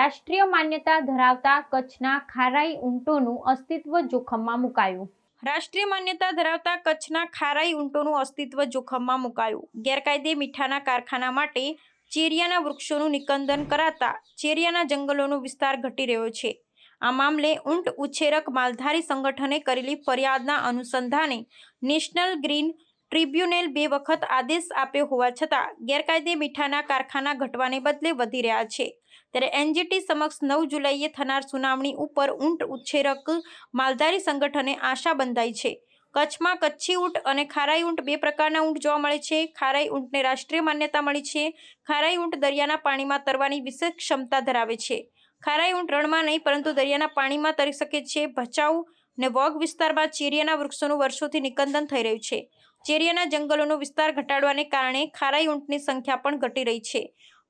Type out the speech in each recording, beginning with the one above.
રાષ્ટ્રીય માન્યતા ધરાવતા કચ્છના ખારાઈ ઊંટોનું અસ્તિત્વ જોખમમાં મુકાયું. રાષ્ટ્રીય માન્યતા ધરાવતા કચ્છના ખારાઈ ઊંટોનું અસ્તિત્વ જોખમમાં મુકાયું. ગેરકાયદે મીઠાના કારખાના માટે ચેરિયાના વૃક્ષોનું નિકંદન કરાતા ચેરિયાના જંગલોનો વિસ્તાર ઘટી રહ્યો છે. આ મામલે ઊંટ ઉછેરક માલધારી સંગઠને કરેલી ફરિયાદના અનુસંધાને નેશનલ ગ્રીન ટ્રિબ્યુનલ બે વખત આદેશ આપ્યો હોવા છતાં ગેરકાયદે મીઠાના કારખાના ઘટવાને બદલે વધી રહ્યા છે. ત્યારે એનજીટી સમક્ષ નવ જુલાઈએ થનાર સુનાવણી ઉપર ઊંટ ઉછેરક માલધારી સંગઠને આશા બંધાઈ છે. કચ્છમાં કચ્છી ઊંટ અને ખારાઈ ઊંટ બે પ્રકારના ઊંટ જોવા મળે છે. ખારાઈ ઊંટને રાષ્ટ્રીય માન્યતા મળી છે. ખારાઈ ઊંટ દરિયાના પાણીમાં તરવાની વિશેષ ક્ષમતા ધરાવે છે. ખારાઈ ઊંટ રણમાં નહીં, પરંતુ દરિયાના પાણીમાં તરી શકે છે. ભચાઉ ને વોગ વિસ્તારમાં ચીરિયાના વૃક્ષોનું વર્ષોથી નિકંદન થઈ રહ્યું છે. ચેરિયાના જંગલોનો વિસ્તાર ઘટાડવાને કારણે ખારાઈ ઊંટની સંખ્યા પણ ઘટી રહી છે.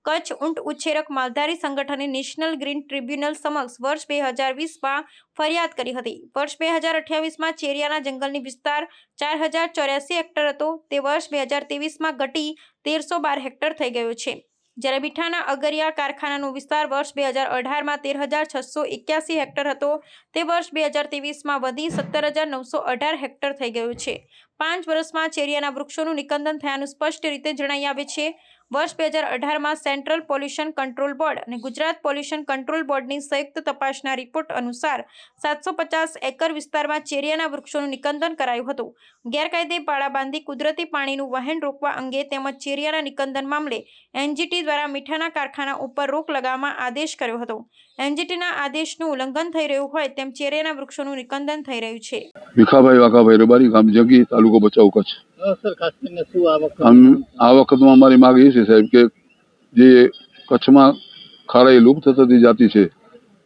કચ્છ ઊંટ ઉછેરક માલધારી સંગઠને નેશનલ ગ્રીન ટ્રિબ્યુનલ સમક્ષ વર્ષ બે હજાર વીસમાં ફરિયાદ કરી હતી. વર્ષ બે હજાર અઠ્યાવીસમાં ચેરિયાના જંગલની વિસ્તાર ચાર હજાર ચોર્યાસી હેક્ટર હતો. તે વર્ષ બે હજાર ત્રેવીસમાં ઘટી તેરસો બાર હેક્ટર થઈ ગયો છે. જ્યારે મીઠાના અગરિયા કારખાનાનો વિસ્તાર વર્ષ બે હજાર અઢારમાં તેર હજાર છસો એક્યાસી હેક્ટર હતો, તે વર્ષ બે હજાર ત્રેવીસમાં વધી સત્તર હજાર નવસો અઢાર હેક્ટર થઈ ગયું છે. પાંચ વર્ષમાં ચેરિયાના વૃક્ષોનું નિકંદન થયાનું સ્પષ્ટ રીતે જણાઈ આવે છે. વર્ષ બે હજાર અઢારમાં સેન્ટ્રલ પોલ્યુશન કંટ્રોલ બોર્ડ અને ગુજરાત પોલ્યુશન કંટ્રોલ બોર્ડની સંયુક્ત તપાસના રિપોર્ટ અનુસાર સાતસો પચાસ એકર વિસ્તારમાં ચેરિયાના વૃક્ષોનું નિકંદન કરાયું હતું. ગેરકાયદે પાળા બાંધી કુદરતી પાણીનું વહેણ રોકવા અંગે તેમજ ચેરિયાના નિકંદન મામલે એનજીટી દ્વારા મીઠાના કારખાના ઉપર રોક લગાવવામાં આદેશ કર્યો હતો. એનજીટીના આદેશનું ઉલ્લંઘન થઈ રહ્યું હોય તેમ ચેરિયાના વૃક્ષોનું નિકંદન થઈ રહ્યું છે. ભીખાભાઈ વાઘાભાઈ રબારી ગામ જગી તાલુકો બચાવ કચ્છ. આ વખતમાં અમારી માગ એ છે સાહેબ કે જે કચ્છમાં ખારાઈ લુપ્ત થતી જાતિ છે,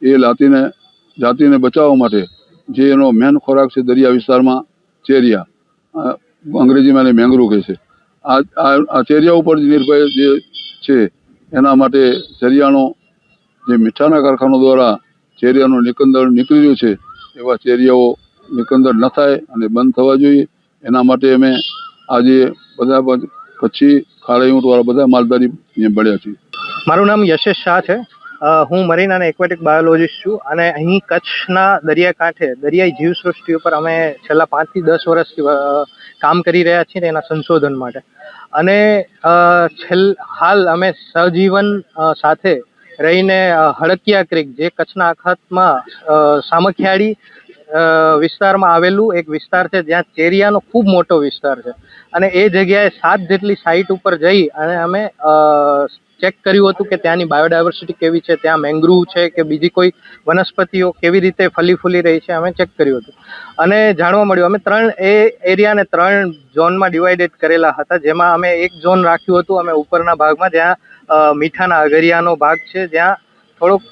એ લાતીને, જાતિને બચાવવા માટે જે એનો મેન ખોરાક છે દરિયા વિસ્તારમાં ચેરિયા અંગ્રેજીમાં એને મેંગરૂ કહે છે. આ આ ચેરિયા ઉપર નિર્ભય જે છે, એના માટે ચેરિયાનો, જે મીઠાના કારખાનો દ્વારા ચેરિયાનું નિકંદર નીકળી રહ્યું છે, એવા ચેરિયાઓ નિકંદર ન થાય અને બંધ થવા જોઈએ. એના માટે અમે આજે બધા કચ્છી ખારાઈ ઊંટવાળા બધા માલધારી અહીંયા મળ્યા છે મારું નામ યશેશ શાહ છે. હું મરીન અને એક્વેટિક બાયોલોજીસ્ટ છું અને અહીં કચ્છના દરિયાકાંઠે દરિયાઈ જીવસૃષ્ટિ ઉપર અમે છેલ્લા પાંચથી દસ વર્ષથી કામ કરી રહ્યા છીએ એના સંશોધન માટે. અને છેલ્, હાલ અમે સહજીવન સાથે રહીને હડકિયા ક્રીક જે કચ્છના અખાતમાં સામખિયાળી વિસ્તારમાં આવેલું એક વિસ્તાર છે, જ્યાં ચેરિયાનો ખૂબ મોટો વિસ્તાર છે. અને એ જગ્યાએ સાત જેટલી સાઇટ ઉપર જઈ અને અમે ચેક કર્યું હતું કે ત્યાંની બાયોડાયવર્સિટી કેવી છે, ત્યાં મેંગ્રુવ છે કે બીજી કોઈ વનસ્પતિઓ કેવી રીતે ફલી ફૂલી રહી છે, અમે ચેક કર્યું હતું. અને જાણવા મળ્યું, અમે ત્રણ એ એરિયાને ત્રણ ઝોનમાં ડિવાઇડેડ કરેલા હતા, જેમાં અમે એક ઝોન રાખ્યું હતું, અમે ઉપરના ભાગમાં, જ્યાં મીઠાના અગરિયાનો ભાગ છે, જ્યાં થોડોક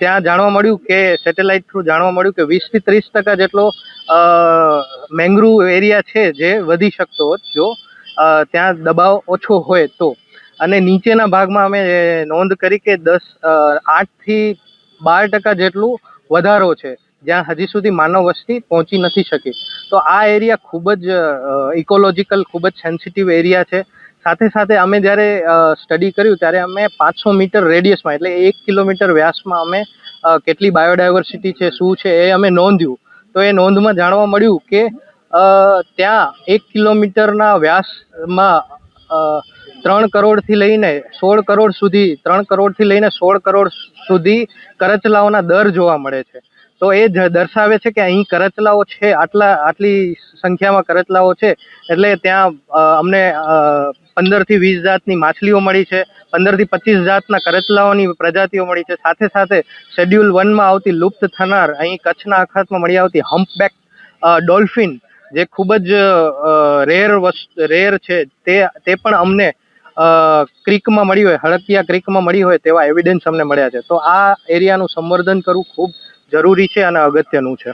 ત્યાં જાણવા મળ્યું કે સેટેલાઇટ થ્રુ જાણવા મળ્યું કે વીસથી ત્રીસ ટકા જેટલો મેંગ્રુવ એરિયા છે જે વધી શકતો જો ત્યાં દબાવ ઓછો હોય તો. અને નીચેના ભાગમાં અમે નોંધ કરી કે દસ આઠથી બાર ટકા જેટલું વધારો છે, જ્યાં હજી સુધી માનવ વસ્તી પહોંચી નથી શકી. તો આ એરિયા ખૂબ જ ઇકોલોજીકલ ખૂબ જ સેન્સિટિવ એરિયા છે. સાથે સાથે અમે જ્યારે સ્ટડી કર્યું ત્યારે અમે પાંચસો મીટર રેડિયસમાં, એટલે એક કિલોમીટર વ્યાસમાં અમે કેટલી બાયોડાયવર્સિટી છે, શું છે, એ અમે નોંધ્યું. તો એ નોંધમાં જાણવા મળ્યું કે ત્યાં એક કિલોમીટરના વ્યાસમાં ત્રણ કરોડથી લઈને સોળ કરોડ સુધી, ત્રણ કરોડથી લઈને સોળ કરોડ સુધી કરચલાઓના દર જોવા મળે છે. તો એ દર્શાવે છે કે અહીં કરચલાઓ છે, આટલા, આટલી સંખ્યામાં કરચલાઓ છે. એટલે ત્યાં અમને પંદરથી વીસ જાતની માછલીઓ મળી છે, પંદરથી પચીસ જાતના કરચલાઓની પ્રજાતિઓ મળી છે. સાથે સાથે શેડ્યુલ વનમાં આવતી લુપ્ત થનાર, અહીં કચ્છના અખાતમાં મળી આવતી હમ્પબેક ડોલ્ફિન જે ખૂબ જ રેર વસ્તુ રેર છે, તે તે પણ અમને ક્રીકમાં મળી હોય હળકિયા ક્રીકમાં મળી હોય તેવા એવિડન્સ અમને મળ્યા છે. તો આ એરિયાનું સંવર્ધન કરવું ખૂબ જરૂરી છે અને અગત્યનું છે.